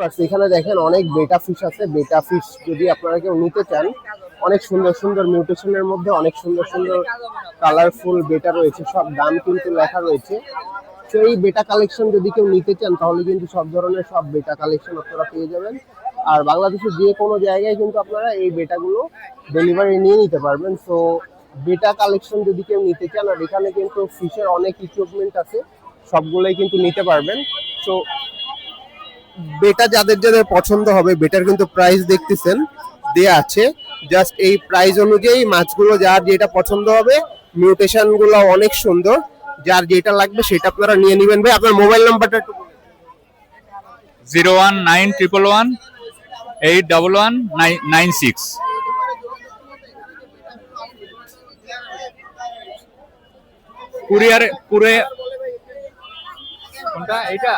বাস এখানে দেখেন অনেক বেটা ফিশ আছে। বেটা ফিশ যদি আপনারা কেউ নিতে চান, অনেক সুন্দর সুন্দর মিউটেশনের মধ্যে অনেক সুন্দর সুন্দর কালারফুল বেটা রয়েছে। সব দাম কিন্তু লেখা রয়েছে। তো এই বেটা কালেকশন যদি কেউ নিতে চান, তাহলে কিন্তু সব ধরনের সব বেটা কালেকশন আপনারা পেয়ে যাবেন। আর বাংলাদেশের যে কোনো জায়গায় কিন্তু আপনারা এই বেটাগুলো ডেলিভারি নিয়ে নিতে পারবেন। সো বেটা কালেকশন যদি কেউ নিতে চান, আর এখানে কিন্তু ফিশের অনেক ইকুইপমেন্ট আছে, সবগুলোই কিন্তু নিতে পারবেন। সো বেটা যাদের যাদের পছন্দ হবে বেটার কিন্তু প্রাইস দেখতেছেন, দেয়া আছে। জাস্ট এই প্রাইস অনুযায়ী মাছগুলো যার যেটা পছন্দ হবে মিউটেশনগুলো অনেক সুন্দর। যার যেটা লাগবে সেটা আপনারা নিয়ে নেবেন। ভাই, আপনার মোবাইল নাম্বারটা একটু zero one nine triple one eight double one nine six. কুরিয়ারে, কুরে কোনটা? এটা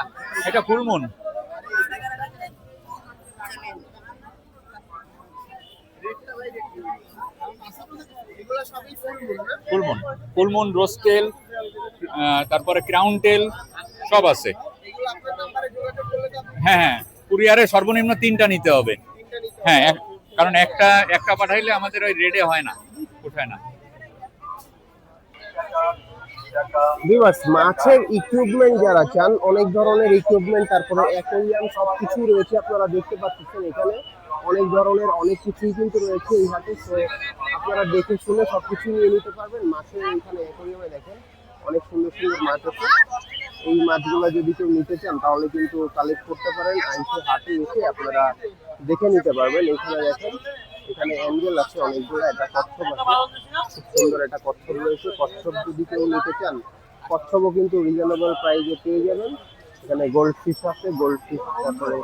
এটা ফুলমুন। ফুলমুন। ফুলমুন রোস্টেল তারপরে ক্রাউন টেল সব আছে। হ্যাঁ হ্যাঁ কুরিয়ারে সর্বনিম্ন তিনটা নিতে হবে। হ্যাঁ কারণ একটা একটা পাঠাইলে আমাদের ওই রেডে হয় না, উঠায় না। মাছের ইকুইপমেন্ট যারা চান, অনেক ধরনের ইকুইপমেন্ট তারপরে অ্যাকোরিয়াম সবকিছুই রয়েছে, আপনারা দেখতে পাচ্ছেন এখানে। অনেক ধরনের অনেক কিছুই কিন্তু রয়েছে এই হাটে, তো আপনারা দেখে শুনে সবকিছু নিয়ে নিতে পারবেন। মাছের এখানে অ্যাকোরিয়ামে দেখেন, অনেক সুন্দর সুন্দর মাছ আছে। এই মাছগুলো যদি কেউ নিতে চান, তাহলে কিন্তু কালেক্ট করতে পারেন। আইসে হাটে এসে আপনারা দেখে নিতে পারবেন। এখানে দেখেন, এখানে অ্যাঙ্গেল আছে অনেকগুলো একটা কচ্ছপ আছে। খুব সুন্দর একটা কচ্ছপ রয়েছে। কচ্ছপ যদি কেউ নিতে চান, কচ্ছপও কিন্তু রিজনেবল প্রাইসে পেয়ে যাবেন। এখানে গোল্ড ফিশ আছে গোল্ড ফিশ তারপরে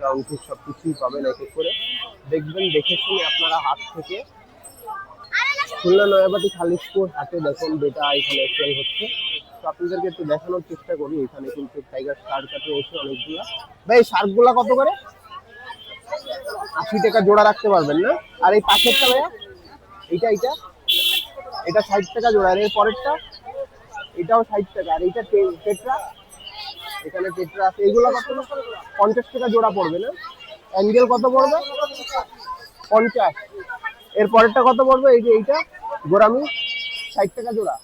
ক্রাউন ফিশ সব কিছুই পাবেন এক এক করে। দেখবেন, দেখে শুনে আপনারা হাট থেকে খুলনা নয়াবাটি খালিশপুর হাটে দেখেন বেটা এখানে সেল হচ্ছে। তো আপনাদেরকে একটু দেখানোর চেষ্টা করি, এখানে কিন্তু টাইগার শার্ক আছে এসে অনেকগুলা। ভাই শার্কগুলা কত করে? আশি টাকা জোড়া রাখতে পারবেন না? আর এই পাশেরটা ভাইয়া? এইটা এইটা? এটা ষাট টাকা জোড়া। আর এর পরেরটা? এটাও ষাট টাকা। আর এইটা টেট্রা? এখানে টেট্রা আছে এইগুলো কত? পঞ্চাশ টাকা জোড়া পড়বে না? অ্যাঙ্গেল কত পড়বে? পঞ্চাশ। এর পরেরটা কত পড়বে? এই যে এইটা, গোরামি, ষাট টাকা জোড়া।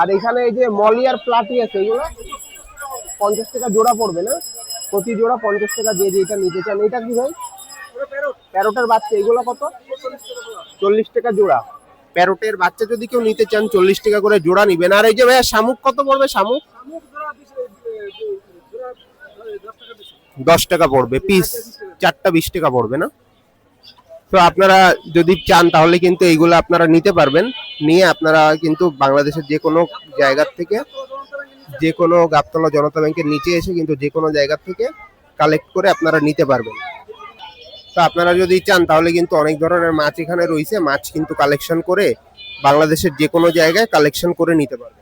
আর এখানে এই যে মলি আর প্লাটি আছে, এগুলো পঞ্চাশ টাকা জোড়া পড়বে না? প্রতি জোড়া পঞ্চাশ টাকা দিয়ে যেটা নিতে চান এটা কি ভাই? প্যারোটের বাচ্চা, এগুলো কত? চল্লিশ টাকা জোড়া। প্যারোটের বাচ্চা যদি কেউ নিতে চান, চল্লিশ টাকা করে জোড়া নিবেন। আর এই যে ভাইয়া শামুক কত পড়বে? শামুক? দশ টাকা পড়বে পিস চারটা বিশ টাকা পড়বে না? তো আপনারা যদি চান, তাহলে কিন্তু এইগুলো আপনারা নিতে পারবেন। নিয়ে আপনারা কিন্তু বাংলাদেশের যে কোনো জায়গার থেকে, যে কোনো গাবতলা জনতা ব্যাংকের নিচে এসে কিন্তু যে কোনো জায়গার থেকে কালেক্ট করে আপনারা নিতে পারবেন। তো আপনারা যদি চান, তাহলে কিন্তু অনেক ধরনের মাছ এখানে রয়েছে। মাছ কিন্তু কালেকশন করে বাংলাদেশের যে কোনো জায়গায় কালেকশন করে নিতে পারবেন।